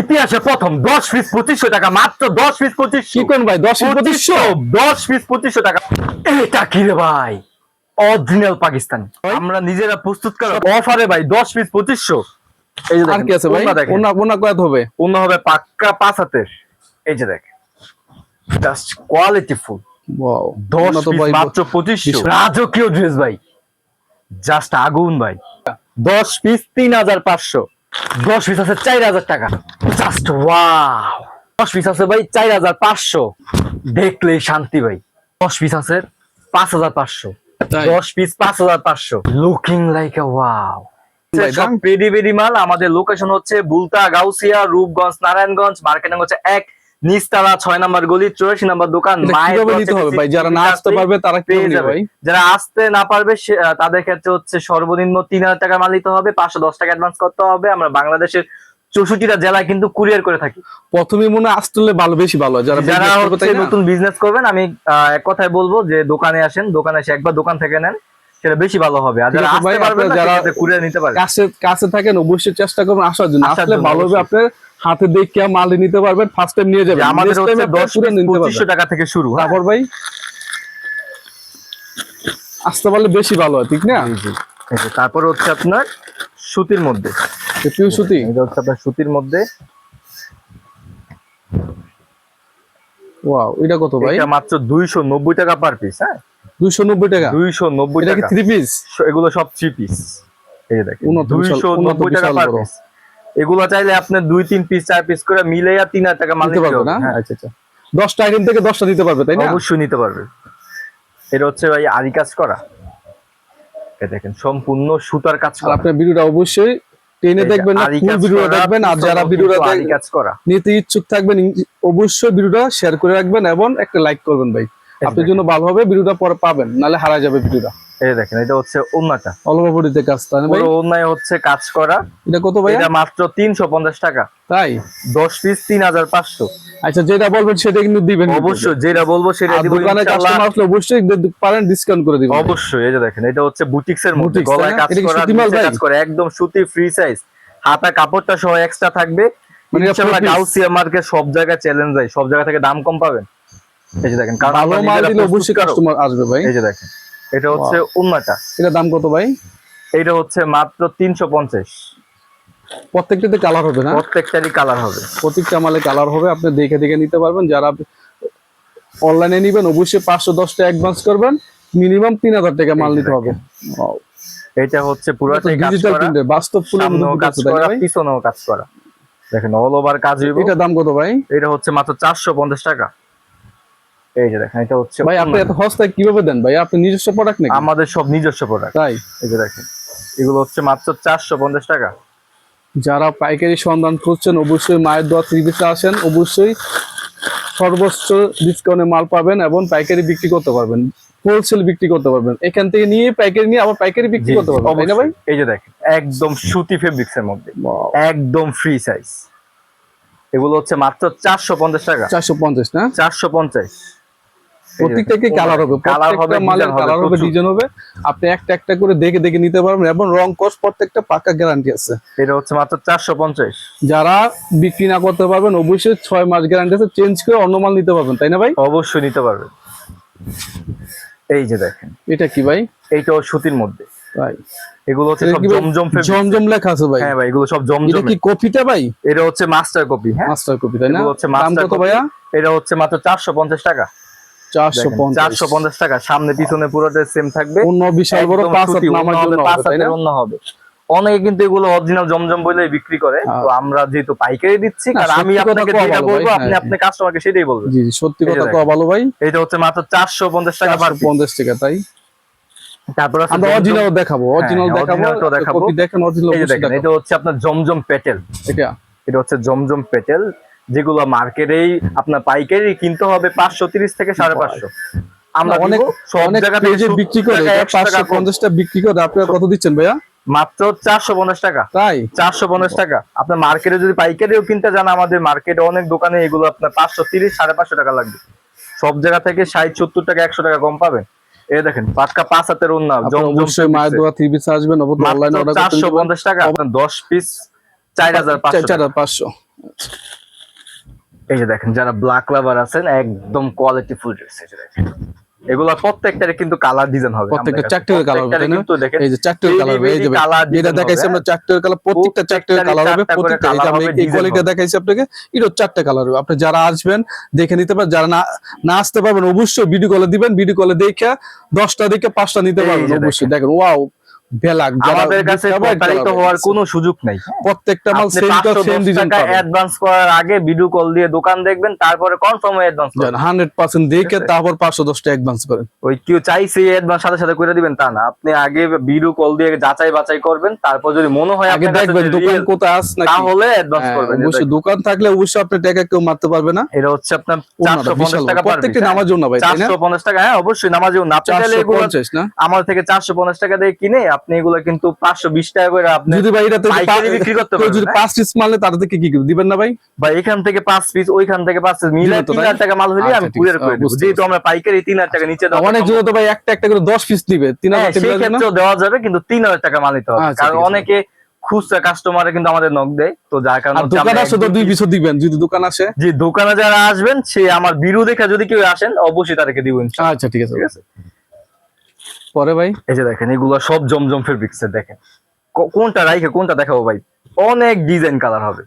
ইতিহাসে প্রথম দশ পিস পঁচিশশো টাকা মাত্র দশ পিস কি পঁচিশশো ভাই দশ পঁচিশশো দশ পিস পঁচিশশো টাকা। এটা কি রে ভাই? অরিজিনাল পাকিস্তানি। আমরা নিজেরা প্রস্তুত করা অফারে ভাই দশ পিস পঁচিশশো। এই যে আর কি আছে ভাই? ওনা ওনা ওনা কত হবে? অন্য হবে পাক্কা পাঁচ হাতের। এই যে দেখেন জাস্ট কোয়ালিটি ফুল ওয়াও দশ পিস মাত্র পঁচিশশো। রাজকীয় ড্রেস ভাই। জাস্ট আগুন ভাই। দশ পিস তিন হাজার পাঁচশো। দশ পিস আছে চার হাজার টাকা। জাস্ট ওয়াও দশ পিস আছে ভাই চার হাজার পাঁচশো। দেখলেই শান্তি ভাই। দশ পিস আছে পাঁচ হাজার পাঁচশো। দশ পিস পাঁচ হাজার পাঁচশো। Looking like a wow? Paddy পেডি মাল। আমাদের লোকেশন হচ্ছে বুলতা গাউসিয়া রূপগঞ্জ নারায়ণগঞ্জ মার্কেটিং হচ্ছে এক নিচতলা ছয় নাম্বার গলি চৌরাশি নাম্বার দোকান ভাই? যারা না আসতে পারবে তারা পেয়ে যাবে। যারা আসতে না পারবে তাদের ক্ষেত্রে হচ্ছে সর্বনিম্ন তিন হাজার টাকা মাল নিতে হবে পাঁচশো দশ টাকা অ্যাডভান্স করতে হবে। আমরা বাংলাদেশের চৌষট্টিটা জেলায় কিন্তু কুরিয়ার করে থাকি। প্রথমে মনে আসতে হলে ভালো বেশি ভালো। যারা যারা হচ্ছে নতুন বিজনেস করবেন আমি এক কথায় বলব যে দোকানে আসেন দোকানে এসে একবার দোকান থেকে নেন সেটা বেশি ভালো হবে। আর যারা আসতে পারবেন যারা- কুরিয়ার নিতে পারবেন কাছে কাছে থাকেন অবশ্যই চেষ্টা করবেন আসার জন্য। আসলে ভালো হবে আপনার হাতে দেখে মাল নিতে পারবেন ফার্স্ট টাইম নিয়ে যাবেন। আমাদের হচ্ছে আপনারা দশ পুরো নিতে পারবেন। টাকা থেকে শুরু হ্যাঁ? তারপর ভাই আসতে পারলে বেশি ভালো হয় ঠিক না? তারপর হচ্ছে আপনার সুতির মধ্যে। পিউ সুতি? এটা হচ্ছে আপনার সুতির মধ্যে। ওয়াও এটা কত ভাই? এটা মাত্র দুইশো নব্বই টাকা পার পিস হ্যাঁ? দুইশো নব্বই টাকা? দুইশো নব্বই এটা কি টাকা। থ্রি পিস এগুলো সব থ্রি পিস এই দেখেন উন্নত বিশাল- দুইশো উন্নত নব্বই টাকা বিশাল পার পিস এগুলো চাইলে আপনি দুই তিন পিস চার পিস করে মিলে তিন হাজার টাকা মাল নিতে পারবে না? হ্যাঁ। আচ্ছা আচ্ছা। দশটা আইটেম থেকে দশটা দিতে পারবে তাই না? অবশ্যই নিতে পারবে। এটা হচ্ছে ভাই আরি কাজ করা। দেখেন সম্পূর্ণ সুতার কাজ করা। আপনার ভিডিওটা অবশ্যই টেনে দেখবেন না আরি ফুল ভিডিওটা দেখবেন আর যারা ভিডিওটা কাজ করা। নিতে ইচ্ছুক থাকবেন অবশ্যই ভিডিওটা শেয়ার করে রাখবেন এবং একটা লাইক করবেন ভাই। আপনার জন্য ভালো হবে ভিডিওটা পরে পাবেন নালে হারা যাবে ভিডিওটা। এই দেখেন এটা হচ্ছে ওন্নাটা। অল্প বডিতে কাজ তাই না ভাই? ওন্নায় হচ্ছে কাজ করা। এটা কত ভাই এটা মাত্র তিনশো পঞ্চাশ টাকা। তাই? দশ পিস তিন হাজার পাঁচশো। আচ্ছা যেটা বলবেন সেটা কিন্তু দিবেন। অবশ্যই যেটা বলব সেটা আর দিব দোকানে কাস্টমার আসলে অবশ্যই পারেন ডিসকাউন্ট করে দিবেন। অবশ্যই এই যে দেখেন এটা হচ্ছে বুটিক্স এর মধ্যে গলায় কাজ করা? কাজ করে একদম সুতি ফ্রি সাইজ হাতা কাপড়টা সহ এক্সট্রা থাকবে। ইনশাআল্লাহ গাউসিয়া মার্কেট সব জায়গায় চ্যালেঞ্জ যায় সব জায়গা থেকে দাম কম পাবেন। এই যে দেখেন কারণ ভালো মাল দিলে অবশ্যই কাস্টমার আসবে ভাই। এই যে দেখেন। এটা হচ্ছে উন্নাটা এটা দাম কত ভাই? এটা হচ্ছে মাত্র তিনশো পঞ্চাশ। প্রত্যেকটাতে কালার হবে না? প্রত্যেকটারই কালার হবে। প্রত্যেকটা মালে কালার হবে আপনি দেখে দেখে নিতে পারবেন। যারা অনলাইনে নিবেন অবশ্যই পাঁচশো দশটা অ্যাডভান্স করবেন। মিনিমাম তিন হাজার টাকা মাল নিতে হবে। এটা হচ্ছে পুরোটাই কাজ ডিজিটাল প্রিন্টে বাস্তব ফুলের সামনেও কাজ করা? পিছনেও কাজ করা। দেখেন অল ওভার কাজ এটা দাম কত ভাই? এটা হচ্ছে মাত্র চারশো পঞ্চাশ টাকা। এই যে দেখেন এটা হচ্ছে ভাই আপনি এত সস্তায় কীভাবে দেন ভাই? আপনি নিজস্ব প্রোডাক্ট নাকি? আমাদের সব নিজস্ব প্রোডাক্ট তাই? এই যে দেখেন এগুলো হচ্ছে মাত্র চারশো পঞ্চাশ টাকা। যারা পাইকারি সন্ধান খুঁজছেন অবশ্যই মায়ের দোয়া ত্রিবিতে আসেন। অবশ্যই সর্বোচ্চ ডিসকাউন্টে মাল পাবেন এবং পাইকারি বিক্রি করতে পারবেন। হোলসেল বিক্রি করতে পারবেন। এখান থেকে নিয়ে পাইকারি নিয়ে আবার পাইকারি বিক্রি করতে পারবেন তাই না ভাই? এই যে দেখেন একদম সুতি ফেব্রিক্স এর মধ্যে একদম ফ্রি সাইজ এগুলো হচ্ছে মাত্র চারশো পঞ্চাশ টাকা। চারশো পঞ্চাশ না? চারশো পঞ্চাশ। প্রত্যেকটা কি কালার হবে? প্রত্যেকটা মালের কালার হবে ডিজাইন হবে। আপনি একটা একটা করে দেখে দেখে নিতে পারবেন এবং রং কস প্রত্যেকটা পাকা গ্যারান্টি আছে। এটা হচ্ছে মাত্র চারশো পঞ্চাশ। যারা বিক্রি না করতে পারবেন অবশ্যই ছয় মাস গ্যারান্টি আছে চেঞ্জ করে অন্য মাল নিতে পারবেন তাই না ভাই? অবশ্যই নিতে পারবেন। এই যে দেখেন। এটা কি ভাই? এইটাও সুতির মধ্যে। ভাই। এগুলো হচ্ছে সব জমজম জমজম লেখা আছে ভাই। হ্যাঁ ভাই এগুলো সব এটা কি কপিটা ভাই? এটা হচ্ছে মাস্টার কপি হ্যাঁ? মাস্টার কপি তাই না? এগুলো হচ্ছে মাস্টার কপি ভাইয়া? এটা হচ্ছে মাত্র চারশো পঞ্চাশ টাকা। চারশো পঞ্চাশ। টাকা। সামনে পিছনে পুরোটা সেম থাকবে। অন্য বিশাল বড় পাঁচ অন্য হবে, পাঁচ হবে, হাতের অন্য হবে। অনেকে কিন্তু এগুলো অরিজিনাল জমজম বলে বিক্রি করে। হ্যাঁ। তো আমরা যেহেতু পাইকারি দিচ্ছি আর আমি আপনাকে যেটা বলব আপনি হ্যাঁ, আপনি কাস্টমারকে সেটাই বলবেন। জি সত্যি কথা। কওয়া ভালো ভাই। এটা হচ্ছে মাত্র চারশো পঞ্চাশ টাকা পার piece। পঞ্চাশ টাকা তাই? তারপর আমরা অরিজিনাল দেখাবো অরিজিনাল হ্যাঁ, দেখাবো original দেখাবো। কপি দেখেন অরিজিনাল দেখেন এটা হচ্ছে আপনার জমজম পেটেল। এটা? এটা হচ্ছে জমজম পেটেল। যেগুলো মার্কেটেই আপনার পাইকারি কিনতে হবে পাঁচশো তিরিশ থেকে সাড়ে পাঁচশো। আমরা অনেক সব অনেক জায়গা থেকে পেজে 70 বিক্রি করে টাকা, 100 টাকা পাঁচশো। পঞ্চাশটা বিক্রি করে আপনারা কত দিচ্ছেন ভাইয়া? মাত্র চারশো পঞ্চাশ টাকা। তাই? চারশো পঞ্চাশ টাকা। আপনার মার্কেটে যদি পাইকারিও কিনতে যান আমাদের মার্কেটে অনেক দোকানে এগুলো আপনার পাঁচশো তিরিশ সাড়ে পাঁচশো টাকা লাগবে। সব জায়গা থেকে ষাট সত্তর টাকা একশো টাকা কম পাবেন। এই দেখেন পাক্কা পাঁচ হাতের আপনারা অবশ্যই মায়ের দোয়া থ্রি পিস আসবেন অনলাইনে চারশো পঞ্চাশ টাকা আপনার দশ পিস চার হাজার পাঁচশো চার হাজার পাঁচশো। এই যে দেখেন যারা ব্ল্যাক লাভার আছেন একদম কোয়ালিটি ফুল ড্রেস এই যে দেখেন। এগুলা প্রত্যেকটারে কিন্তু কালার ডিজাইন হবে প্রত্যেকটা চারটে কালার হবে কিন্তু দেখেন এই যে চারটে কালার হবে এই যে design দেখাইছি আমরা চারটে কালার প্রত্যেকটা চারটে কালার হবে প্রত্যেকটা এই যে আমি এই কোয়ালিটি দেখাইছি আপনাকে এটা চারটে কালার হবে। আপনি যারা আসবেন দেখে নিতে পারেন যারা না না আসতে পারবেন অবশ্যই ভিডিও কলে দিবেন ভিডিও কলে দেখে দশটা দেখে পাঁচটা নিতে পারবেন অবশ্যই। দেখেন। ওয়াও বেলাক আমাদের কাছে প্রতারিত হওয়ার কোনো সুযোগ নাই। প্রত্যেকটা মাল সেম 510 সেম ডিজাইন টাকা অ্যাডভান্স করার আগে ভিডিও কল দিয়ে দোকান দেখবেন তারপরে কনফার্ম অ্যাডভান্স হান্ড্রেড পার্সেন্ট দেখে তারপর পাঁচশো দশটা অ্যাডভান্স করেন। ওই কেউ চাইছে অ্যাডভান্স সাথে সাথে করে দিবেন তা না। আপনি আগে ভিডিও কল দিয়ে যাচাই বাছাই করবেন তারপর যদি মনে হয় আগে দেখবেন দোকান কোথায় আস নাকি? তাহলে অ্যাডভান্স করবেন। অবশ্যই। দোকান থাকলে অবশ্যই আপনি টাকা কেউ মারতে পারবে না। এটা হচ্ছে আপনার ওনাটা চারশো বিশাল পঞ্চাশ টাকা পার প্রত্যেকটা নামার জন্য ভাই তাই না? চারশো পঞ্চাশ টাকা হ্যাঁ অবশ্যই। নামাজ না। আপনি চাইলে এগুলো না? আমার থেকে চারশো পঞ্চাশ টাকা দিয়ে কিনে আপনি এগুলো কিন্তু পাঁচশো বিশ টাকা করে আপনি যদি ভাই এটা বিক্রি করতে হ্যাঁ? পাঁচ পিস মারলে তাদের থেকে কি দিবেন না ভাই? বা এখান থেকে পাঁচ পিস ওইখান থেকে পাঁচ পিস মিলে তিন হাজার টাকা মাল হলে আচ্ছা, আমি কুরিয়ার করে দেবো। যেহেতু আমরা পাইকারি তিন হাজার টাকা নিচে অনেক জন্য তো ভাই একটা একটা করে দশ পিস দিবে তিন হ্যাঁ, হাজার সেই ক্ষেত্রেও দেওয়া যাবে কিন্তু তিন হাজার টাকা মাল নিতে হবে। আচ্ছা, কারণ অনেকে খুচরা কাস্টমারে কিন্তু আমাদের নক দেয় তো যার কারণে আর দোকান আসে তো দুই পিসও দিবেন যদি দোকান আসে। যে দোকানে যারা আসবেন সে আমার বিরু দেখে যদি কেউ আসেন অবশ্যই তাদেরকে দিবেন আচ্ছা ঠিক আছে। ঠিক আছে? পরে ভাই? এই যে দেখেন এগুলো সব জমজম ফেব্রিক্সের দেখেন। কোনটা রাইখে কোনটা দেখাবো ভাই? অনেক ডিজাইন কালার হবে।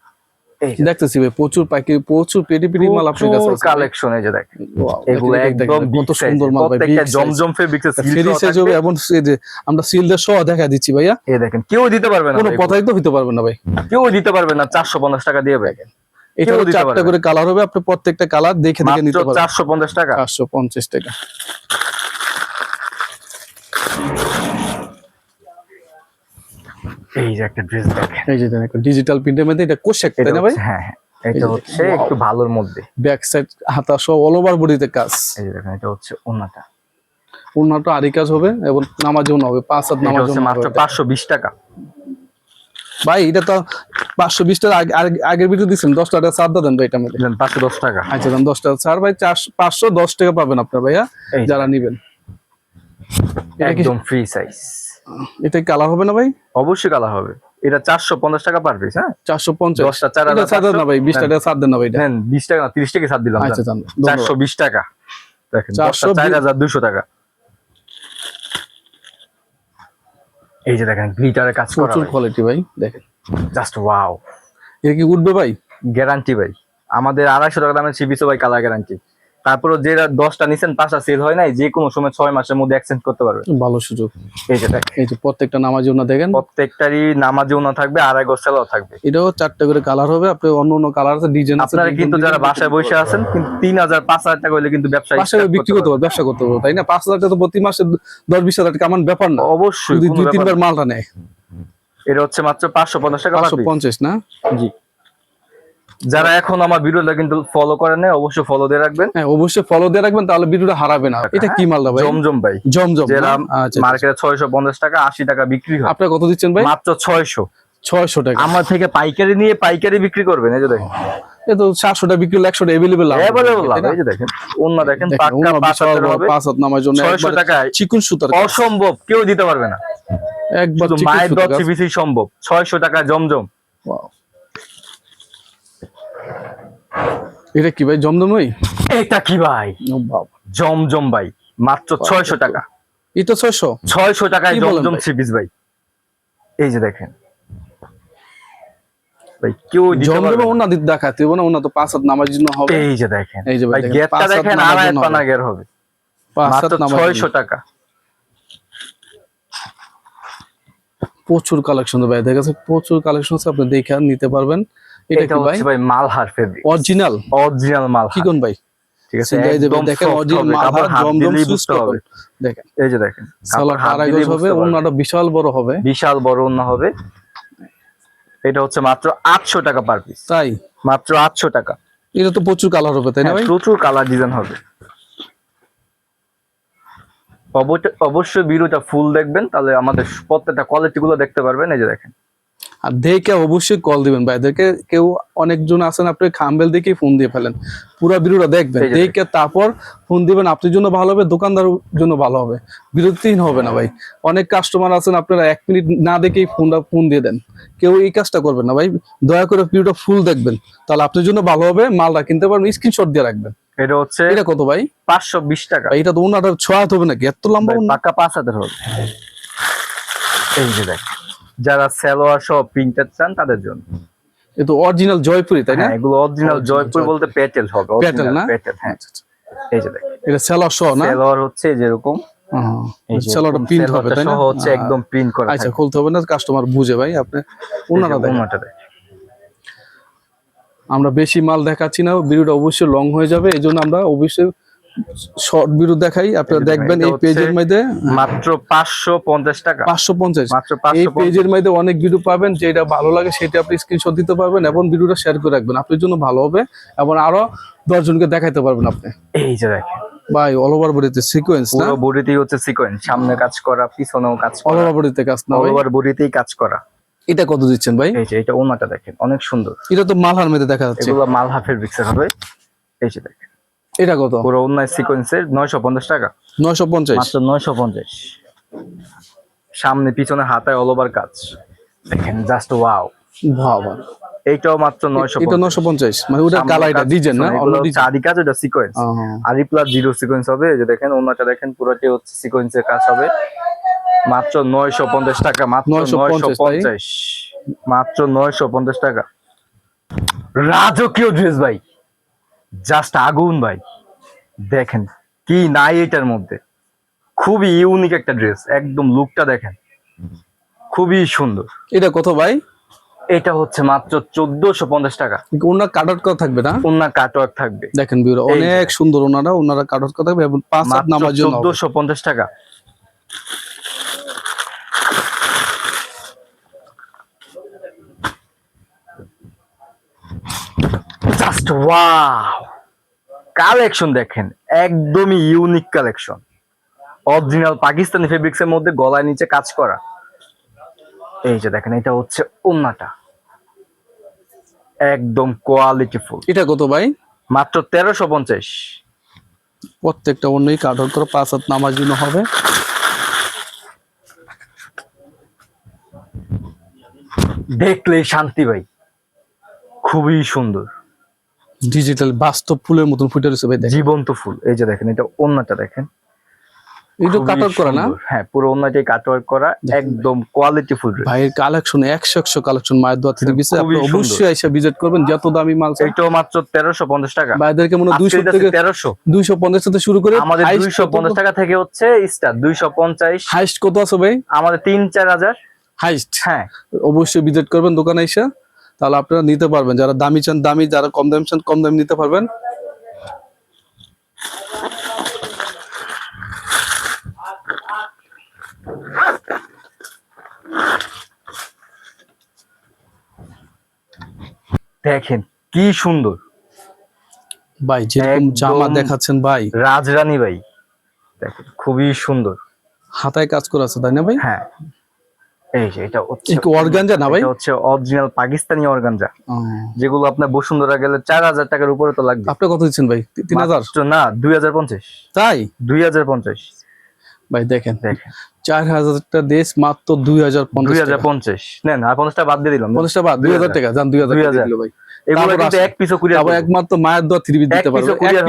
দেখতেছি ভাই প্রচুর প্রচুর পেটি পেটি মাল আপনার কাছে কালেকশন এই যে দেখেন। Wow, এগুলো দেখেন, দেখেন, একদম কত সুন্দর মাল ভাই প্রত্যেকটা জমজম যে আমরা সিলদের সহ দেখা দিচ্ছি ভাইয়া। এই দেখেন কেউ দিতে পারবে না কোনো কথাই তো হইতে পারবে না ভাই। কেউ দিতে পারবে না চারশো পঞ্চাশ টাকা দিয়ে ভাই। এটা চারটা করে কালার হবে আপনি প্রত্যেকটা কালার দেখে দেখে নিতে পারবেন। চারশো পঞ্চাশ টাকা। চারশো পঞ্চাশ টাকা। এই যে একটা ড্রেস দেখেন। এই যে দেখেন ডিজিটাল প্রিন্টের মধ্যে এটা কোশেক তাই না ভাই? হ্যাঁ হ্যাঁ এটা হচ্ছে একটু ভালোর মধ্যে। ব্যাক সাইড হাতা সব অল ওভার বডিতে কাজ। এই যে দেখেন এটা হচ্ছে ওন্নাটা। আরি কাজ হবে এবং নামার জন্য হবে পাঁচ হাত এটা নামার জন্য মাত্র হবে। পাঁচশো বিশ টাকা। ভাই এটা তো পাঁচশো বিশ টাকা আগে- আগে- আগের ভিডিও দিচ্ছেন দশ টাকা চার দেন ভাই এটা মধ্যে দেন পাঁচশো দশ টাকা। আচ্ছা দেন দশ টাকা ছাড় ভাই চারশো পাঁচশো দশ টাকা পাবেন আপনার ভাইয়া যারা নিবেন। একদম ফ্রি সাইজ এটা কালার হবে না ভাই? অবশ্যই কালার হবে। এটা চারশো পঞ্চাশ টাকা পার পিস হ্যাঁ? চারশো পঞ্চাশ। দশটা চার হাজার ছাড় না ভাই বিশ হ্যাঁ। টাকা ছাড় দেন না ভাই নেন বিশ টাকা না তিরিশ টাকা ছাড় দিলাম আচ্ছা চারশো বিশ টাকা। দেখেন চারশো চার হাজার দুশো টাকা। এই যে দেখেন গ্লিটারে কাজ করা প্রচুর কোয়ালিটি ভাই দেখেন। জাস্ট ওয়াও এটা কি উঠবে ভাই? গ্যারান্টি ভাই। আমাদের আড়াইশো টাকা দামের সিবিসো ভাই কালার গ্যারান্টি তারপরে যে দশটা নিছেন পাঁচটা সেল হয় নাই যে কোনো সময় ছয় মাসের মধ্যে এক্সচেঞ্জ করতে পারবে। ভালো সুযোগ। এই যে এই যে প্রত্যেকটা নামাজ জন্য দেখেন। প্রত্যেকটারই নামাজেও না থাকবে আড়াই গজ সেলাও থাকবে। এটাও চারটে করে কালার হবে আপনি অন্য অন্য কালার আছে ডিজাইন আছে আপনারা কিন্তু যারা বাসায় বসে আছেন কিন্তু তিন হাজার পাঁচ হাজার টাকা হলে কিন্তু ব্যবসা বাসায় বিক্রি করতে পারবে ব্যবসা করতে পারবে তাই না? পাঁচ হাজার টাকা তো প্রতি মাসে দশ বিশ হাজার টাকা আমার ব্যাপার না। অবশ্যই দুই তিনবার মালটা নেয়। এটা হচ্ছে মাত্র পাঁচশো পঞ্চাশ টাকা পাঁচশো। পঞ্চাশ না? জি। যারা এখন আমার ভিডিওটা কিন্তু ফলো করেন নাই অবশ্যই ফলো দিয়ে রাখবেন। হ্যাঁ অবশ্যই ফলো দিয়ে রাখবেন তাহলে ভিডিওটা হারাবে না। এটা কি মালদা ভাই? জমজম ভাই। জমজম না? যেটা আচ্ছা। মার্কেটে ছয়শো পঞ্চাশ টাকা আশি টাকা বিক্রি হয়। আপনি কত দিচ্ছেন ভাই? মাত্র ছয়শো। ছয়শো টাকা। আমার থেকে পাইকারি নিয়ে পাইকারি বিক্রি করবেন এই যে দেখেন। এ তো সাতশো টাকা বিক্রি হলে একশো টাকা অ্যাভেলেবেল Available লাভ, এই যে দেখেন। অন্য দেখেন পাক্কা পাঁচ হাজার হবে। পাঁচ হাত নামার জন্য ছয়শো একবারে টাকায় চিকুন সুতার। অসম্ভব কেউ দিতে পারবে না। একবার মায়ের দশ। সিবিসি সম্ভব। ছয়শো টাকা জমজম। Wow. এটা কি ভাই জমদম ভাই? এটা কি ভাই? জমজম ভাই মাত্র ছয়শো টাকা। এটা ছয়শো? ছয়শো টাকায় জমজম? সিবিস ভাই। এই যে দেখেন। ভাই কেউ না। ওনা দিতে দেখাতে না ওনা তো পাঁচ হাত নামার জন্য হবে। এই যে দেখেন। এই যে ভাই গেটটা দেখেন আড়াই পানা গের হবে। পাঁচ হাত মাত্র নামার ছয়শো জন্য। টাকা। প্রচুর কালেকশন ভাই। দেখা যাচ্ছে প্রচুর কালেকশন আছে আপনি দেখে নিতে পারবেন। এটা এটা কি ভাই হচ্ছে ভাই? মালহার ফেব্রিক অরিজিনাল অরিজিনাল কি কোন ভাই? ঠিক আছে একদম দেখেন অরিজিনাল হবে, মাল কাপড় হাত জমজম দিলেই হবে। দেখেন। এই যে দেখেন সালার আড়াই গজ হবে বুঝতে বিশাল বড় হবে। বিশাল বড় ওন্না হবে। এটা হচ্ছে মাত্র আটশো টাকা পার পিস তাই? মাত্র আটশো টাকা। এটা তো প্রচুর কালার হবে তাই না হ্যাঁ, ভাই? প্রচুর কালার ডিজাইন হবে। অবশ্যই ভিডিওটা ফুল দেখবেন তাহলে আমাদের প্রত্যেকটা কোয়ালিটি গুলো দেখতে পারবেন। এই যে দেখেন। আর দেখে অবশ্যই কল দিবেন। ভাইদেরকে কেউ অনেকজন আছেন আপনি খাম্বেল দেখেই ফোন দিয়ে ফেলেন। পুরো ভিডিওটা দেখবেন। দেখে তারপর ফোন দিবেন আপনার জন্য ভালো হবে দোকানদার জন্য ভালো হবে। বিরতিহীন হবে না ভাই। অনেক কাস্টমার আছেন আপনারা এক মিনিট না দেখেই ফোনটা ফোন দিয়ে দেন। কেউ এই কাজটা করবেন না ভাই। দয়া করে ভিডিওটা ফুল দেখবেন। তাহলে আপনার জন্য ভালো হবে মালটা কিনতে পারবেন স্ক্রিনশট দিয়ে রাখবেন। এটা হচ্ছে এটা কত ভাই? পাঁচশো বিশ টাকা। এটা তো ওনাটা ছয় হবে নাকি? এত লম্বা ভাই? পাক্কা পাঁচ হাজার হবে। এই যে দেখ। যারা সেলোয়ার সহ প্রিন্টার চান তাদের জন্য। এ তো অরিজিনাল জয়পুরি তাই না? হ্যাঁ এগুলো অরিজিনাল জয়পুর। বলতে পেটেল হবে পেটেল না? পেটেল হ্যাঁ। এই যে এটা সহ না? সেলোয়ার হচ্ছে যেরকম। প্রিন্ট হবে তাই না? হচ্ছে একদম প্রিন্ট করা আচ্ছা খুলতে হবে না কাস্টমার বুঝে ভাই আপনি ওনারা দেখেন। আমরা বেশি মাল দেখাচ্ছি না ভিডিওটা অবশ্যই লং হয়ে যাবে এই জন্য আমরা অবশ্যই শর্ট ভিডিও দেখাই আপনারা দেখবেন এই পেজের মধ্যে। মাত্র পাঁচশো পঞ্চাশ টাকা। পাঁচশো পঞ্চাশ। মাত্র এই পেজের মধ্যে অনেক ভিডিও পাবেন যেটা ভালো লাগে সেটা আপনি স্ক্রিনশট দিতে পারবেন এবং ভিডিওটা শেয়ার করে রাখবেন। আপনার জন্য ভালো হবে এবং আরও দশ জনকে দেখাইতে পারবেন আপনি। এই যে দেখেন। ভাই অল ওভার বডিতে সিকোয়েন্স না? পুরো বডিতেই হচ্ছে সিকোয়েন্স সামনে কাজ করা পিছনেও কাজ অল ওভার বডিতে কাজ না অল ওভার বডিতেই কাজ করা। এটা কত দিচ্ছেন ভাই? এই যে এটা ওনাটা দেখেন অনেক সুন্দর। এটা তো মালহার মধ্যে দেখা যাচ্ছে। এগুলো মালহা ফেব্রিক্সের হবে। এই যে দেখেন। এটা কত? পুরো অন্যায় সিকোয়েন্সের নয়শো পঞ্চাশ টাকা। নয়শো পঞ্চাশ। মাত্র নয়শো পঞ্চাশ। সামনে পিছনে হাতায় অল ওভার কাজ। দেখেন জাস্ট ওয়াও বাবা। এইটাও মাত্র নয়শো এটা নয়শো পঞ্চাশ। মানে ওটা কালার এটা ডিজাইন না? আদি কাজ সিকোয়েন্স আদি প্লাস জিরো সিকোয়েন্স হবে যে দেখেন অন্যটা দেখেন পুরোটি হচ্ছে সিকোয়েন্সের কাজ হবে। মাত্র নয়শো পঞ্চাশ টাকা মাত্র 950 নয়শো পঞ্চাশ। মাত্র নয়শো পঞ্চাশ টাকা। রাজকীয় ড্রেস ভাই। জাস্ট আগুন ভাই। দেখেন কি নাই এটার মধ্যে। খুবই ইউনিক একটা ড্রেস একদম লুকটা দেখেন। খুবই সুন্দর। এটা কত ভাই? এটা হচ্ছে মাত্র চোদ্দশো পঞ্চাশ টাকা। ওনার কাট আউট করা থাকবে না? ওনার কাটওয়ার্ক থাকবে। দেখেন বিউরা অনেক সুন্দর ওনারা ওনারা কাট আউট করা থাকবে এবং পাঁচ নামার জন্য চোদ্দশো পঞ্চাশ টাকা। জাস্ট ওয়াও কালেকশন দেখেন একদমই unique collection original Pakistani fabrics এর মধ্যে গলায় নিচে কাজ করা। এই যে দেখেন এটা হচ্ছে ওন্নাটা। একদম কোয়ালিটিফুল এটা কত ভাই? মাত্র তেরোশো পঞ্চাশ। প্রত্যেকটা অন্যই আউট করা পাঁচ হাত নামার জন্য হবে। দেখলে শান্তি ভাই। খুবই সুন্দর। ডিজিটাল বাস্তব ফুলের মতন ফুটে রয়েছে ভাই জীবন্ত ফুল। এই যে দেখেন এটা ওন্নাটা দেখেন। এইটা খুবই কাট আউট করা না? হ্যাঁ পুরো ওন্নাটাই কাটওয়ার্ক করা একদম কোয়ালিটি ফুল ভাইয়ের কালেকশন একশো একশো কালেকশন মায়ের দোয়া থেকে বিছে। আপনি অবশ্যই এসে ভিজিট করবেন যত দামি মাল চাই এইটাও মাত্র তেরোশো পঞ্চাশ টাকা। ভাইদেরকে মনে হয় দুইশো থেকে তেরোশো। দুইশো পঞ্চাশ থেকে শুরু করে আমাদের দুইশো পঞ্চাশ টাকা থেকে হচ্ছে স্টার দুইশো পঞ্চাশ। হাইস্ট কত আছে ভাই? আমাদের তিন চার হাজার। হাইস্ট হ্যাঁ। অবশ্যই ভিজিট করবেন দোকানে এসে। তাহলে আপনারা নিতে পারবেন। যারা দামি চান দামি যারা কম দামি চান কম দামি নিতে পারবেন। দেখেন কি সুন্দর। ভাই যেরকম জামা দেখাচ্ছেন ভাই। রাজরানী ভাই। দেখেন খুবই সুন্দর। হাতায় কাজ করা আছে তাই না ভাই? হ্যাঁ। এই যে এটা হচ্ছে এটা না ভাই? হচ্ছে অরিজিনাল পাকিস্তানি অর্গানজা। যেগুলো আপনার বসুন্ধরা গেলে চার হাজার টাকার উপরে তো লাগবে। আপনি কত দিচ্ছেন ভাই? তিন হাজার? না দুই হাজার পঞ্চাশ। তাই? দুই হাজার পঞ্চাশ। ভাই দেখেন। চার হাজারটা দেশ মাত্র দুই হাজার দুই হাজার পঞ্চাশ। নেন আর পঞ্চাশটা বাদ দিয়ে দিলাম। পঞ্চাশটা বাদ দুই হাজার টাকা। যান দুই হাজার টাকা 2000 ভাই। এগুলো কিন্তু এক পিসও কুরিয়ার তারপর একমাত্র মায়ের দোয়া থ্রি দিতে পারবে। এক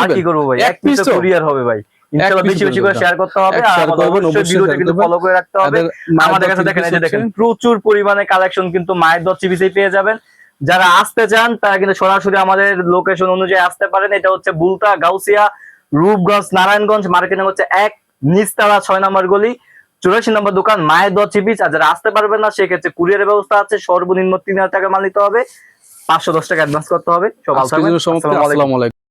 হবে। কি করব ভাই? এক পিস কুরিয়ার হবে ভাই। ইনশাআল্লাহ বেশি বেশি করে শেয়ার করতে হবে আর অবশ্যই ভিডিওটা কিন্তু ফলো করে রাখতে হবে। আমাদের কাছে দেখেন এই যে দেখেন প্রচুর পরিমাণে কালেকশন কিন্তু মায়ের দশ চিবিসেই পেয়ে যাবেন। যারা আসতে চান তারা কিন্তু সরাসরি আমাদের লোকেশন অনুযায়ী আসতে পারেন। এটা হচ্ছে বুলতা গাউসিয়া রূপগঞ্জ নারায়ণগঞ্জ মার্কেটিং হচ্ছে এক নিচতলা ছয় নম্বর গলি চুরাশি নম্বর দোকান মায়ের দশ চিবিস আর যারা আসতে পারবেন না সেক্ষেত্রে কুরিয়ারের ব্যবস্থা আছে। সর্বনিম্ন তিন হাজার টাকা মাল নিতে হবে। পাঁচশো দশ টাকা অ্যাডভান্স করতে হবে। সব